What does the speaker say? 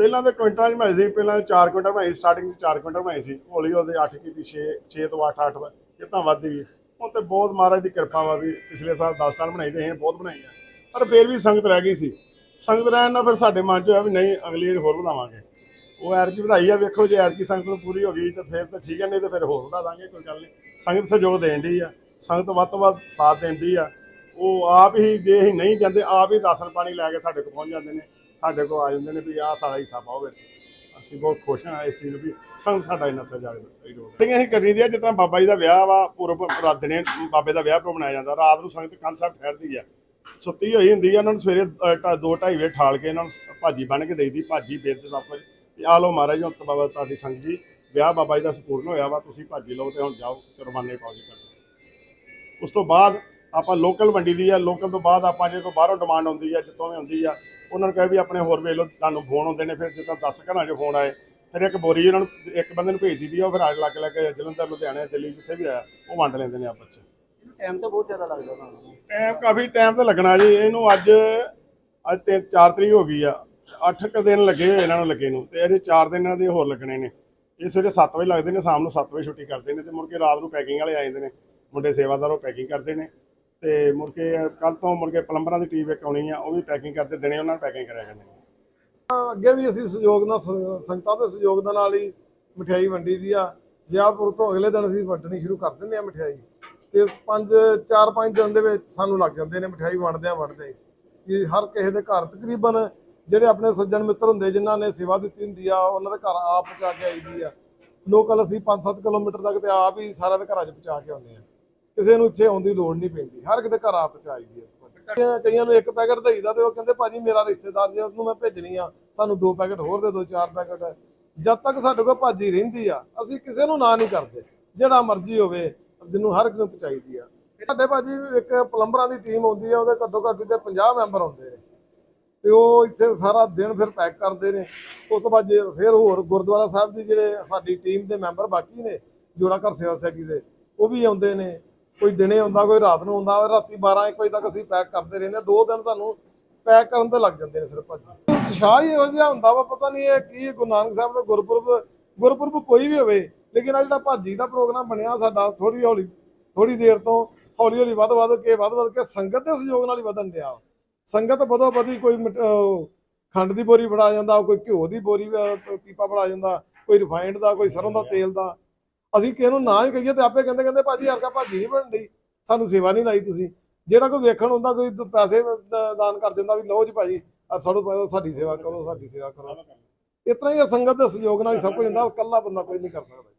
ਪਹਿਲਾਂ ਤੇ ਕੁਇੰਟਲਾਂ 'ਚ ਬਣਾਈ ਸੀ, ਪਹਿਲਾਂ 4 ਕੁਇੰਟਲ ਬਣਾਈ ਸਟਾਰਟਿੰਗ 'ਚ 4 ਕੁਇੰਟਲ ਬਣਾਈ ਸੀ। ਹੌਲੀ ਹੌਲੀ 8 ਕੀਤੀ 6 6 ਤੋਂ 8 8 ਦਾ ਇਹ ਤਾਂ ਵੱਧ ਗਈ। ਹੁਣ ਤੇ ਬਹੁਤ ਮਹਾਰਾਜ ਦੀ ਕਿਰਪਾ ਵਾ ਵੀ ਪਿਛਲੇ ਸਾਲ 10 ਟਨ ਬਣਾਈ ਤੇ ਅਸੀਂ ਬਹੁਤ ਬਣਾਈ ਆ। ਪਰ ਫਿਰ ਵੀ ਸੰਗਤ ਰਹਿ ਗਈ ਸੀ। ਸੰਗਤ ਰਹਿਣ ਨਾਲ ਫਿਰ ਸਾਡੇ ਮਨ 'ਚ ਹੋਇਆ ਵੀ ਨਹੀਂ, ਅਗਲੀ ਵਾਰ ਹੋਰ ਵਧਾਵਾਂਗੇ। ਉਹ ਐਰਕੀ ਵਧਾਈ ਆ, ਵੇਖੋ ਜੇ ਐਰਕੀ ਸੰਗਤ ਨੂੰ ਪੂਰੀ ਹੋ ਗਈ ਤਾਂ ਫਿਰ ਤਾਂ ਠੀਕ ਹੈ ਨਹੀਂ ਤਾਂ ਫਿਰ ਹੋਰ ਵਧਾ ਦਾਂਗੇ, ਕੋਈ ਗੱਲ ਨਹੀਂ। ਸੰਗਤ ਸਹਿਯੋਗ ਦੇਣ ਦੀ ਆ। ਸੰਗਤ ਵੱਧ ਤੋਂ ਵੱਧ ਸਾਥ ਦੇਣ ਦੀ ਆ। ਉਹ ਆਪ ਹੀ ਜੇ ਅਸੀਂ ਨਹੀਂ ਜਾਂਦੇ, ਆਪ ਹੀ ਰਾਸ਼ਨ ਪਾਣੀ ਲੈ ਕੇ ਸਾਡੇ ਕੋਲ ਪਹੁੰਚ ਜਾਂਦੇ ਨੇ, ਸਾਡੇ ਕੋਲ ਆ ਜਾਂਦੇ ਨੇ ਵੀ ਆਹ ਸਾਡਾ ਹਿੱਸਾ ਪਾਓ ਵਿੱਚ। ਅਸੀਂ ਬਹੁਤ ਖੁਸ਼ ਹਾਂ ਇਸ ਚੀਜ਼ ਨੂੰ ਵੀ ਸੰਗ ਸਾਡਾ ਇੰਨਾ ਸਹਿਯੋਗ ਸਹਿਯੋਗ ਜਿਹੜੀਆਂ ਅਸੀਂ ਕਰਨੀ ਦੀ ਆ ਜਿਸ ਤਰ੍ਹਾਂ ਬਾਬਾ ਜੀ ਦਾ ਵਿਆਹ ਵਾ, ਪੂਰਬ ਰਾਤ ਨੇ ਬਾਬੇ ਦਾ ਵਿਆਹ ਮਨਾਇਆ ਜਾਂਦਾ, ਰਾਤ ਨੂੰ ਸੰਗਤ ਕੰਨ ਸਾਹਿਬ ਠਹਿਰਦੀ ਆ। ਸੁੱਤੀ ਹੋਈ ਹੁੰਦੀ ਆ, ਉਹਨਾਂ ਨੂੰ ਸਵੇਰੇ 2 2:30 ਵਜੇ ਠਾਲ ਕੇ ਇਹਨਾਂ ਨੂੰ ਭਾਜੀ ਬਣ ਕੇ ਦੇਈਦੀ, ਭਾਜੀ ਬੇਦ ਸਭ ਕੁਝ। ਵੀ ਆ ਲਓ ਮਹਾਰਾਜ ਹੁਣ ਬਾਬਾ ਤੁਹਾਡੀ ਸੰਗਤ ਜੀ, ਵਿਆਹ ਬਾਬਾ ਜੀ ਦਾ ਸੰਪੂਰਨ ਹੋਇਆ ਵਾ, ਤੁਸੀਂ ਭਾਜੀ ਲਓ ਤੇ ਹੁਣ ਜਾਓ, ਚੁਰਮਾਨੇ ਪਾਓ ਜੀ ਉਸ ਤੋਂ ਬਾਅਦ ਆਪਾਂ ਲੋਕਲ ਵੰਡੀ ਦੀ ਆ ਲੋਕਲ ਤੋਂ ਬਾਅਦ ਆਪਾਂ ਜੇ ਕੋਈ ਬਾਹਰੋਂ ਡਿਮਾਂਡ ਆਉਂਦੀ ਆ ਜਿੱਤੋਂ ਵੀ ਹੁੰਦੀ ਆ ਉਹਨਾਂ ਨੂੰ ਕਹੇ ਵੀ ਆਪਣੇ ਹੋਰ ਵੇਖ ਲਓ ਤੁਹਾਨੂੰ ਫੋਨ ਆਉਂਦੇ ਨੇ ਫਿਰ ਜਿੱਦਾਂ 10 ਘਰਾਂ 'ਚ ਫੋਨ ਆਏ ਫਿਰ ਇੱਕ ਬੋਰੀ ਉਹਨਾਂ ਨੂੰ ਇੱਕ ਬੰਦੇ ਨੂੰ ਭੇਜ ਦਿੱਤੀ ਆ ਉਹ ਫਿਰ ਆਜ ਲੱਗ ਲੱਗ ਕੇ ਜਲੰਧਰ ਲੁਧਿਆਣੇ ਦਿੱਲੀ ਜਿੱਥੇ ਵੀ ਆਇਆ ਉਹ ਵੰਡ ਲੈਂਦੇ ਨੇ ਆਪਸ 'ਚ। ਟਾਈਮ ਤਾਂ ਬਹੁਤ ਜ਼ਿਆਦਾ ਲੱਗਦਾ ਤੁਹਾਨੂੰ। ਟਾਈਮ ਕਾਫੀ ਟਾਈਮ ਤੇ ਲੱਗਣਾ ਜੀ ਇਹਨੂੰ ਅੱਜ ਅੱਜ ਤੇ 4 ਤਰੀਕ ਹੋ ਗਈ ਆ 8 ਕੁ ਦਿਨ ਲੱਗੇ ਹੋਏ ਇਹਨਾਂ ਨੂੰ ਲੱਗੇ ਨੂੰ ਤੇ ਇਹਦੇ 4 ਦਿਨ ਇਹਨਾਂ ਦੇ ਹੋਰ ਲੱਗਣੇ ਨੇ। ਇਹ ਸਵੇਰੇ 7 ਵਜੇ ਲੱਗਦੇ ਨੇ ਸ਼ਾਮ ਨੂੰ 7 ਵਜੇ ਛੁੱਟੀ ਕਰਦੇ ਨੇ ਤੇ ਮੁੜ ਕੇ ਰਾਤ ਨੂੰ ਪੈਕਿੰਗ ਵਾਲੇ ਆ ਜਾਂਦੇ ਨੇ ਮੁੰਡੇ ਸੇਵਾਦਾਰ ਉਹ ਪੈਕਿੰਗ ਕਰਦੇ ਨੇ। ਤੇ ਮੁੜ ਕੇ ਕੱਲ ਤੋਂ ਮੁੜ ਕੇ ਪਲੰਬਰਾਂ ਦੀ ਟੀਮ ਇੱਕ ਆਉਣੀ ਆ, ਉਹ ਵੀ ਪੈਕਿੰਗ ਕਰਦੇ, ਦਿਨੇ ਉਹਨਾਂ ਨੂੰ ਪੈਕਿੰਗ ਕਰਿਆ ਕਰਨੀ। ਅੱਗੇ ਵੀ ਅਸੀਂ ਸਹਿਯੋਗ ਨਾਲ ਸੰਗਤਾਂ ਦੇ ਸਹਿਯੋਗ ਦੇ ਨਾਲ ਹੀ ਮਠਿਆਈ ਵੰਡੀ ਦੀ ਆ। ਵਿਆਹਪੁਰ ਤੋਂ ਅਗਲੇ ਦਿਨ ਅਸੀਂ ਵੰਡਣੀ ਸ਼ੁਰੂ ਕਰ ਦਿੰਦੇ ਆ ਮਠਿਆਈ। ਤੇ ਪੰਜ, ਚਾਰ ਪੰਜ ਦਿਨ ਦੇ ਵਿੱਚ ਸਾਨੂੰ ਲੱਗ ਜਾਂਦੇ ਨੇ ਮਠਿਆਈ ਵੰਡਦਿਆਂ ਵੰਡਦੇ। ਕਿ ਹਰ ਕਿਸੇ ਦੇ ਘਰ ਤਕਰੀਬਨ ਜਿਹੜੇ ਆਪਣੇ ਸੱਜਣ ਮਿੱਤਰ ਹੁੰਦੇ, ਜਿਨ੍ਹਾਂ ਨੇ ਸੇਵਾ ਦਿੱਤੀ ਹੁੰਦੀ ਆ, ਉਹਨਾਂ ਦੇ ਘਰ ਆਪ ਪਹੁੰਚਾ ਕੇ ਆਈਦੀ ਆ। ਲੋਕਲ ਅਸੀਂ 5-7 ਕਿਲੋਮੀਟਰ ਤੱਕ ਤੇ ਆਪ ਹੀ ਸਾਰਿਆਂ ਦੇ ਘਰਾਂ 'ਚ ਪਹੁੰਚਾ ਕੇ ਆਉਂਦੇ ਆ ਕਿਸੇ ਨੂੰ ਇੱਥੇ ਆਉਣ ਦੀ ਲੋੜ ਨਹੀਂ ਪੈਂਦੀ। ਹਰ ਕਿਤੇ ਘਰ ਆਪ ਪਹੁੰਚਾਈਦੀ ਆ। ਕਈਆਂ- ਨੂੰ ਇੱਕ ਪੈਕਟ ਦੇਈਦਾ ਤੇ ਉਹ ਕਹਿੰਦੇ, ਭਾਜੀ, ਮੇਰਾ ਰਿਸ਼ਤੇਦਾਰ ਜੇ ਉਹਨੂੰ ਮੈਂ ਭੇਜਣੀ ਆ, ਸਾਨੂੰ ਦੋ ਪੈਕਟ ਹੋਰ ਦੇ ਦੋ ਚਾਰ ਪੈਕਟ। ਜਦ ਤੱਕ ਸਾਡੇ ਕੋਲ ਭਾਜੀ ਰਹਿੰਦੀ ਆ, ਅਸੀਂ ਕਿਸੇ ਨੂੰ ਨਾ ਨਹੀਂ ਕਰਦੇ। ਜਿਹੜਾ ਮਰਜ਼ੀ ਹੋਵੇ, ਜਿਹਨੂੰ ਹਰ ਇੱਕ ਨੂੰ ਪਹੁੰਚਾਈਦੀ ਆ। ਸਾਡੇ ਭਾਜੀ ਇੱਕ ਪਲੰਬਰਾਂ ਦੀ ਟੀਮ ਆਉਂਦੀ ਆ, ਉਹਦੇ ਘੱਟੋ ਘੱਟ ਤੇ 50 ਮੈਂਬਰ ਆਉਂਦੇ ਨੇ। ਤੇ ਉਹ ਇੱਥੇ ਸਾਰਾ ਦਿਨ ਫਿਰ ਪੈਕ ਕਰਦੇ ਨੇ। ਉਸ ਤੋਂ ਬਾਅਦ ਜੇ ਫਿਰ ਹੋਰ ਗੁਰਦੁਆਰਾ ਸਾਹਿਬ ਦੀ ਜਿਹੜੇ ਸਾਡੀ ਟੀਮ ਦੇ ਮੈਂਬਰ ਬਾਕੀ ਨੇ, ਜੋੜਾ ਘਰ ਸੇਵਾ ਸੁਸਾਇਟੀ ਦੇ, ਉਹ ਵੀ ਆਉਂਦੇ ਨੇ। ਕੋਈ ਦਿਨੇ ਆਉਂਦਾ ਕੋਈ ਰਾਤ ਨੂੰ ਆਉਂਦਾ ਰਾਤੀ 12 1 ਵਜੇ ਤੱਕ ਅਸੀਂ ਪੈਕ ਕਰਦੇ ਰਹਿੰਦੇ ਹਾਂ। ਦੋ ਦਿਨ ਸਾਨੂੰ ਪੈਕ ਕਰਨ ਤੇ ਲੱਗ ਜਾਂਦੇ ਨੇ ਸਿਰਫ ਭਾਜੀ। ਉਤਸ਼ਾਹ ਹੀ ਇਹੋ ਜਿਹਾ ਹੁੰਦਾ ਵਾ, ਪਤਾ ਨਹੀਂ ਇਹ ਕੀ ਗੁਰੂ ਨਾਨਕ ਸਾਹਿਬ ਦਾ ਗੁਰਪੁਰਬ ਗੁਰਪੁਰਬ ਕੋਈ ਵੀ ਹੋਵੇ, ਲੇਕਿਨ ਆ ਜਿਹੜਾ ਭਾਜੀ ਦਾ ਪ੍ਰੋਗਰਾਮ ਬਣਿਆ ਸਾਡਾ ਥੋੜੀ ਹੌਲੀ ਥੋੜੀ ਦੇਰ ਤੋਂ ਹੌਲੀ ਹੌਲੀ ਵੱਧ ਵੱਧ ਕੇ, ਵੱਧ ਵੱਧ ਕੇ ਸੰਗਤ ਦੇ ਸਹਿਯੋਗ ਨਾਲ ਹੀ ਵਧਣ ਡਿਆ ਸੰਗਤ ਵਧੋ ਵਧੀ ਕੋਈ ਮਟ- ਖੰਡ ਦੀ ਬੋਰੀ ਫੜਾ ਜਾਂਦਾ, ਕੋਈ ਘਿਓ ਦੀ ਬੋਰੀ ਪੀਪਾ ਫੜਾ ਜਾਂਦਾ, ਕੋਈ ਰਿਫਾਈਨਡ ਦਾ, ਕੋਈ ਸਰੋਂ ਦਾ ਤੇਲ ਦਾ। ਅਸੀਂ ਕਿਸੇ ਨੂੰ ਨਾ ਹੀ ਕਹੀਏ ਤੇ ਆਪੇ ਕਹਿੰਦੇ ਕਹਿੰਦੇ ਭਾਜੀ ਹਰਕਾ ਭਾਜੀ ਨਹੀਂ ਬਣਦੀ ਸਾਨੂੰ ਸੇਵਾ ਨਹੀਂ ਲਾਈ ਤੁਸੀਂ। ਜਿਹੜਾ ਕੋਈ ਵੇਖਣ ਹੁੰਦਾ ਕੋਈ ਪੈਸੇ ਦਾਨ ਕਰ ਦਿੰਦਾ ਵੀ ਲਓ ਜੀ ਭਾਜੀ, ਆਹ ਪਹਿਲਾਂ ਸਾਡੀ ਸੇਵਾ ਕਰੋ, ਸਾਡੀ ਸੇਵਾ ਕਰੋ। ਇਸ ਤਰ੍ਹਾਂ ਹੀ ਇਹ ਸੰਗਤ ਦੇ ਸਹਿਯੋਗ ਨਾਲ ਹੀ ਸਭ ਕੁਝ ਹੁੰਦਾ, ਇਕੱਲਾ ਬੰਦਾ ਕੋਈ ਨਹੀਂ ਕਰ ਸਕਦਾ।